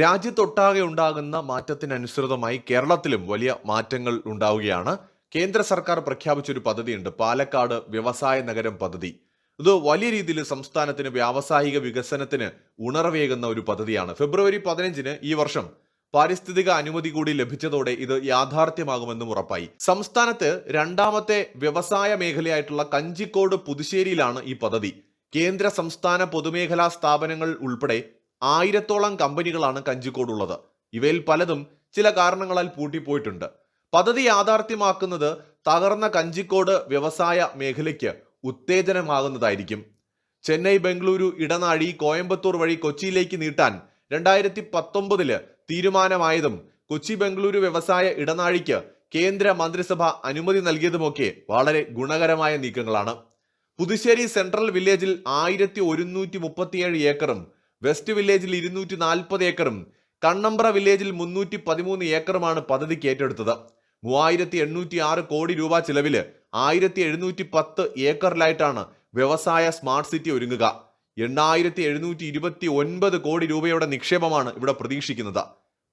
രാജ്യത്തൊട്ടാകെ ഉണ്ടാകുന്ന മാറ്റത്തിനനുസൃതമായി കേരളത്തിലും വലിയ മാറ്റങ്ങൾ ഉണ്ടാവുകയാണ്. കേന്ദ്ര സർക്കാർ പ്രഖ്യാപിച്ചൊരു പദ്ധതിയുണ്ട് പാലക്കാട് വ്യവസായ നഗരം പദ്ധതി. ഇത് വലിയ രീതിയിൽ സംസ്ഥാനത്തിന് വ്യാവസായിക വികസനത്തിന് ഉണർവേകുന്ന ഒരു പദ്ധതിയാണ്. ഫെബ്രുവരി പതിനഞ്ചിന് ഈ വർഷം പാരിസ്ഥിതിക അനുമതി കൂടി ലഭിച്ചതോടെ ഇത് യാഥാർത്ഥ്യമാകുമെന്നും ഉറപ്പായി. സംസ്ഥാനത്ത് രണ്ടാമത്തെ വ്യവസായ മേഖലയായിട്ടുള്ള കഞ്ചിക്കോട് പുതുശ്ശേരിയിലാണ് ഈ പദ്ധതി. കേന്ദ്ര സംസ്ഥാന പൊതുമേഖലാ സ്ഥാപനങ്ങൾ ഉൾപ്പെടെ ആയിരത്തോളം കമ്പനികളാണ് കഞ്ചിക്കോടുള്ളത്. ഇവയിൽ പലതും ചില കാരണങ്ങളാൽ പൂട്ടിപ്പോയിട്ടുണ്ട്. പദ്ധതി യാഥാർത്ഥ്യമാക്കുന്നത് തകർന്ന കഞ്ചിക്കോട് വ്യവസായ മേഖലയ്ക്ക് ഉത്തേജനമാകുന്നതായിരിക്കും. ചെന്നൈ ബംഗളൂരു ഇടനാഴി കോയമ്പത്തൂർ വഴി കൊച്ചിയിലേക്ക് നീട്ടാൻ രണ്ടായിരത്തി പത്തൊമ്പതിൽ തീരുമാനമായതും കൊച്ചി ബംഗളൂരു വ്യവസായ ഇടനാഴിക്ക് കേന്ദ്ര മന്ത്രിസഭ അനുമതി നൽകിയതുമൊക്കെ വളരെ ഗുണകരമായ നീക്കങ്ങളാണ്. പുതുശ്ശേരി സെൻട്രൽ വില്ലേജിൽ ആയിരത്തി ഒരുന്നൂറ്റി മുപ്പത്തിയേഴ് ഏക്കറും വെസ്റ്റ് വില്ലേജിൽ ഇരുന്നൂറ്റി നാൽപ്പത് ഏക്കറും കണ്ണമ്പ്ര വില്ലേജിൽ മുന്നൂറ്റി പതിമൂന്ന് ഏക്കറുമാണ് പദ്ധതിക്ക് ഏറ്റെടുത്തത്. മൂവായിരത്തി എണ്ണൂറ്റി ആറ് കോടി രൂപ ചിലവിൽ ആയിരത്തി എഴുന്നൂറ്റി പത്ത് ഏക്കറിലായിട്ടാണ് വ്യവസായ സ്മാർട്ട് സിറ്റി ഒരുങ്ങുക. എണ്ണായിരത്തി എഴുന്നൂറ്റി ഇരുപത്തി ഒൻപത് കോടി രൂപയുടെ നിക്ഷേപമാണ് ഇവിടെ പ്രതീക്ഷിക്കുന്നത്.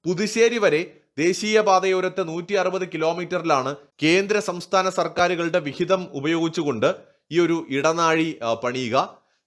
പുതുശ്ശേരി വരെ ദേശീയപാതയോരത്ത് നൂറ്റി അറുപത് കിലോമീറ്ററിലാണ് കേന്ദ്ര സംസ്ഥാന സർക്കാരുകളുടെ വിഹിതം ഉപയോഗിച്ചുകൊണ്ട് ഈ ഒരു ഇടനാഴി പണിയുക.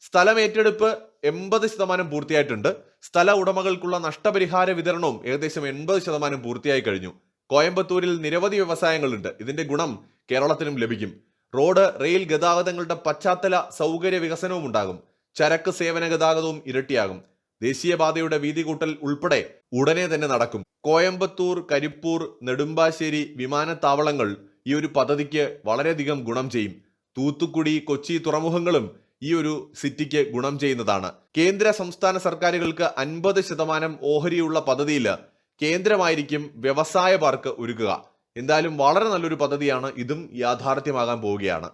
സ്ഥലം ഏറ്റെടുപ്പ് എൺപത് ശതമാനം പൂർത്തിയായിട്ടുണ്ട്. സ്ഥല ഉടമകൾക്കുള്ള നഷ്ടപരിഹാര വിതരണവും ഏകദേശം എൺപത് ശതമാനം പൂർത്തിയായി കഴിഞ്ഞു. കോയമ്പത്തൂരിൽ നിരവധി വ്യവസായങ്ങളുണ്ട്. ഇതിന്റെ ഗുണം കേരളത്തിനും ലഭിക്കും. റോഡ് റെയിൽ ഗതാഗതങ്ങളുടെ പശ്ചാത്തല സൗകര്യ വികസനവും ഉണ്ടാകും. ചരക്ക് സേവന ഗതാഗതവും ഇരട്ടിയാകും. ദേശീയപാതയുടെ വീതി കൂട്ടൽ ഉൾപ്പെടെ ഉടനെ തന്നെ നടക്കും. കോയമ്പത്തൂർ കരിപ്പൂർ നെടുമ്പാശ്ശേരി വിമാനത്താവളങ്ങൾ ഈ ഒരു പദ്ധതിക്ക് വളരെയധികം ഗുണം ചെയ്യും. തൂത്തുക്കുടി കൊച്ചി തുറമുഖങ്ങളും ഈ ഒരു സിറ്റിക്ക് ഗുണം ചെയ്യുന്നതാണ്. കേന്ദ്ര സംസ്ഥാന സർക്കാരുകൾക്ക് അൻപത് ശതമാനം ഓഹരിയുള്ള പദ്ധതിയിൽ കേന്ദ്രമായിരിക്കും വ്യവസായ പാർക്ക് ഒരുക്കുക. എന്തായാലും വളരെ നല്ലൊരു പദ്ധതിയാണ്. ഇതും യാഥാർത്ഥ്യമാകാൻ പോവുകയാണ്.